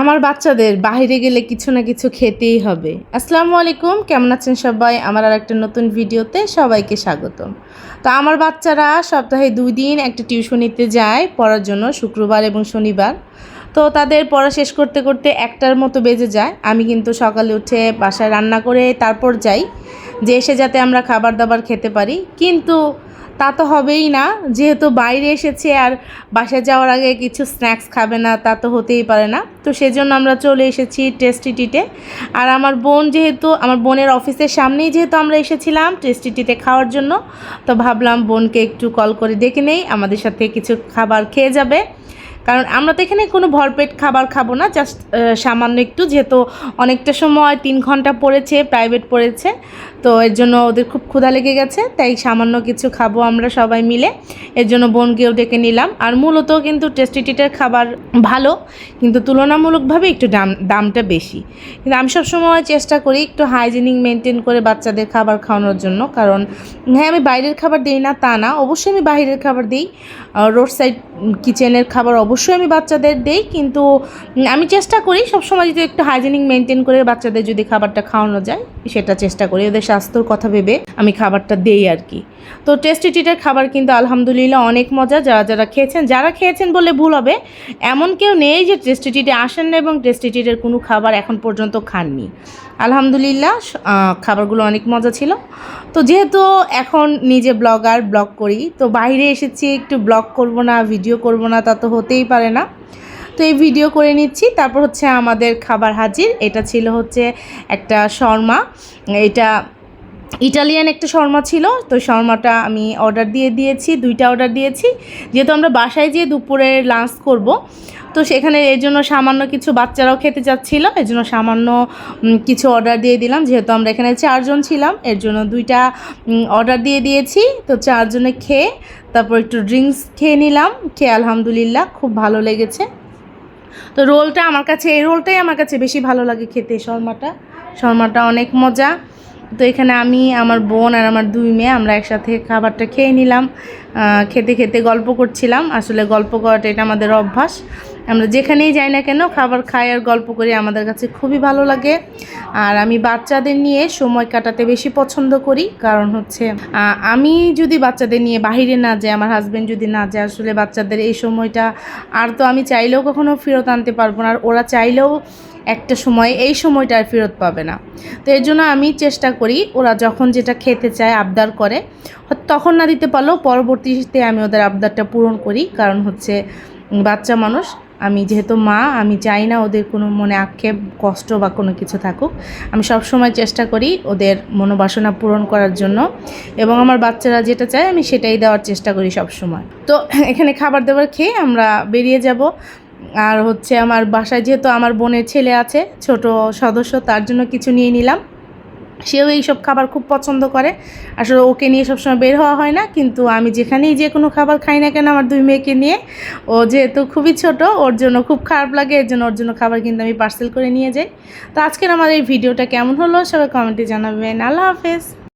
আমার বাচ্চাদের বাইরে গেলে কিছু না কিছু খেতেই হবে। আসসালামু আলাইকুম, কেমন আছেন সবাই? আমার আর একটা নতুন ভিডিওতে সবাইকে স্বাগতম। তো আমার বাচ্চারা সপ্তাহে দুই দিন একটা টিউশনিতে যায় পড়ার জন্য শুক্রবার এবং শনিবার। তো তাদের পড়া শেষ করতে করতে একটার মতো বেজে যায়। আমি কিন্তু সকালে উঠে বাসায় রান্না করে তারপর যাই, যে এসে যাতে আমরা খাবার দাবার খেতে পারি। কিন্তু তা তো হবেই না। যেহেতু বাইরে এসেছে আর বাসায় যাওয়ার আগে কিছু স্ন্যাক্স খাবে না, তা তো হতেই পারে না। তো সেজন্য আমরা চলে এসেছি টেস্টি টিতে। আর আমার বোন যেহেতু, আমার বোনের অফিসের সামনেই যেহেতু আমরা এসেছিলাম টেস্টি টিতে খাওয়ার জন্য, তো ভাবলাম বোনকে একটু কল করে ডেকে নেই, আমাদের সাথে কিছু খাবার খেয়ে যাবে। কারণ আমরা তো এখানে কোনো ভরপেট খাবার খাব না জাস্ট সামান্য একটু, যেহেতু অনেকটা সময়, তিন ঘণ্টা পড়েছে প্রাইভেট পড়েছে, তো এর জন্য ওদের খুব ক্ষুধা লেগে গেছে, তাই সামান্য কিছু খাব আমরা সবাই মিলে, এর জন্য বোনকেও ডেকে নিলাম, আর মূলত কিন্তু টেস্টিটিটের খাবার ভালো, কিন্তু তুলনামূলকভাবে একটু দাম, দামটা বেশি। কিন্তু আমি সবসময় চেষ্টা করি একটু হাইজিনিক মেনটেন করে বাচ্চাদের খাবার খাওয়ানোর জন্য, কারণ হ্যাঁ আমি বাইরের খাবার দিই না, তা না, অবশ্যই আমি বাইরের খাবার দিই রোড সাইড কিচেনের খাবার অবশ্যই আমি বাচ্চাদের দেই, কিন্তু আমি চেষ্টা করি সবসময় যদি একটু হাইজিনিক মেনটেন করে বাচ্চাদের যদি খাবারটা খাওয়ানো যায়, সেটা চেষ্টা করি। ওদের স্বাস্থ্যর কথা ভেবে আমি খাবারটা দেই আর কি। তো টেস্টি টিটের খাবার কিন্তু আলহামদুলিল্লাহ অনেক মজা, যারা যারা খেয়েছেন যারা খেয়েছেন বলে ভুল হবে, এমন কেউ নেই যে টেস্টি টিটে আসেন না এবং টেস্টি টিটের কোনো খাবার এখন পর্যন্ত খাননি। আলহামদুলিল্লাহ খাবারগুলো অনেক মজা ছিল। তো যেহেতু এখন নিজে ব্লগার, ব্লগ করি, তো বাইরে এসেছি, একটু ব্লগ করব না, ভিডিও করব না, তা তো হতেই পারে না। তো এই ভিডিও করে নিচ্ছি। তারপর হচ্ছে আমাদের খাবার হাজির, এটা ছিল হচ্ছে একটা শর্মা, এটা ইটালিয়ান একটা শর্মা ছিল, তো শর্মাটা আমি অর্ডার দিয়ে দিয়েছি, দুইটা অর্ডার দিয়েছি। যেহেতু আমরা বাসায় যেয়ে দুপুরে লাঞ্চ করব, তো সেখানে এর জন্য সামান্য কিছু বাচ্চারাও খেতে চাচ্ছিল, এর জন্য সামান্য কিছু অর্ডার দিয়ে দিলাম। যেহেতু আমরা এখানে চারজন ছিলাম, এর জন্য দুইটা অর্ডার দিয়ে দিয়েছি। তো চারজনে খেয়ে, তারপর একটু ড্রিঙ্কস খেয়ে নিলাম, খেয়ে আলহামদুলিল্লাহ খুব ভালো লেগেছে। তো রোলটা আমার কাছে, এই রোলটাই আমার কাছে বেশি ভালো লাগে খেতে, শর্মাটা। শর্মাটা অনেক মজা। তো এখানে আমি, আমার বোন আর আমার দুই মেয়ে, আমরা একসাথে খাবারটা খেয়ে নিলাম। খেতে খেতে গল্প করছিলাম। আসলে গল্প করাটা এটা আমাদের অভ্যাস। আমরা যেখানেই যাই না কেন খাবার খাই আর গল্প করি, আমাদের কাছে খুবই ভালো লাগে। আর আমি বাচ্চাদের নিয়ে সময় কাটাতে বেশি পছন্দ করি। কারণ হচ্ছে আমি যদি বাচ্চাদের নিয়ে বাহিরে না যাই, আমার হাজব্যান্ড যদি না যায়, আসলে বাচ্চাদের এই সময়টা, আর তো আমি চাইলেও কখনো ফেরত আনতে পারব না। আর ওরা চাইলেও একটা সময় এই সময়টা আর ফেরত পাবে না। তো এর জন্য আমি চেষ্টা করি, ওরা যখন যেটা খেতে চায় আবদার করে, তখন না দিতে পারলেও পরবর্তীতে আমি ওদের আবদারটা পূরণ করি। কারণ হচ্ছে বাচ্চা মানুষ, আমি যেহেতু মা, আমি চাই না ওদের কোনো মনে আক্ষেপ, কষ্ট বা কোনো কিছু থাকুক। আমি সব সময় চেষ্টা করি ওদের মনোবাসনা পূরণ করার জন্য এবং আমার বাচ্চারা যেটা চায় আমি সেটাই দেওয়ার চেষ্টা করি সব সময়। তো এখানে খাবার দাবার খেয়ে আমরা বেরিয়ে যাব। আর হচ্ছে আমার বাসায় যেহেতু আমার বোনের ছেলে আছে, ছোট সদস্য, তার জন্য কিছু নিয়ে নিলাম। সেও এইসব খাবার খুব পছন্দ করে। আসলে ওকে নিয়ে সবসময় বের হওয়া হয় না, কিন্তু আমি যেখানেই যে কোনো খাবার খাই না কেন আমার দুই মেয়েকে নিয়ে, ও যেহেতু খুবই ছোট, ওর জন্য খুব খারাপ লাগে, এর জন্য ওর জন্য খাবার কিন্তু আমি পার্সেল করে নিয়ে যাই। তো আজকের আমার এই ভিডিওটা কেমন হলো, সবাই কমেন্টে জানাবেন। আল্লাহ হাফেজ।